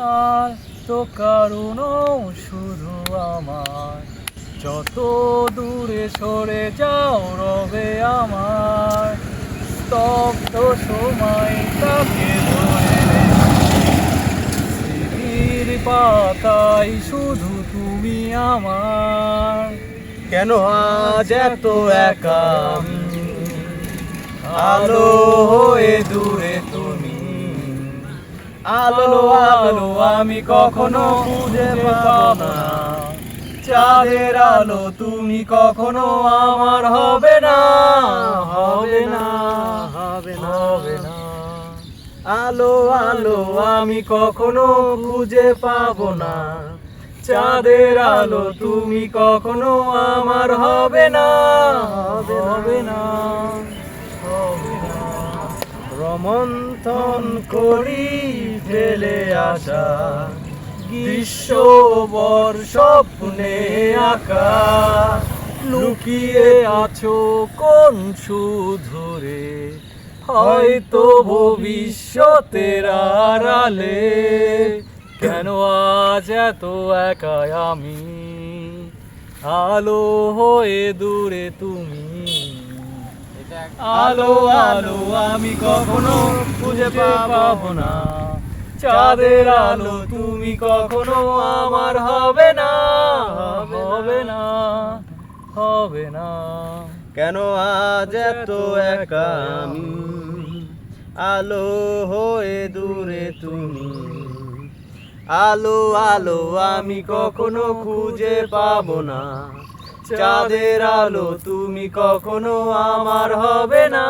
আর তো কারণ শুধু আমার। যত দূরে সরে যাও রবে আমার। স্তব্ধ ধরে স্মৃতির পাতাই শুধু তুমি আমার। কেন আজ এত একা? আলো হয়ে দূরে আলো আমি কখনো খুঁজে পাব চাঁদের আলো তুমি কখনো আমার হবে না। হবে না হবে না হবে না। আলো আলো আমি কখনো খুঁজে পাবো না। চাঁদের আলো তুমি কখনো আমার হবে না হবে না। রমন্থন করি ফেলে আসা গ্রীষ্মবর স্বপ্নে আঁকা। লুকিয়ে আছো কোন সুধরে? হয়তো ভবিষ্যতের আড়ালে। কেন আজ এত একাই আমি? আলো হয়ে দূরে তুমি। আলো আলো আমি কখনো খুঁজে পাবো না। চাঁদের আলো তুমি কখনো আমার হবে না। হবে না হবে না। কেন আজ এত একা আমি আলো হয়ে দূরে তুমি। আলো আলো আমি কখনো খুঁজে পাবো না। চাঁদের আলো তুমি কখনো আমার হবে না হবে না।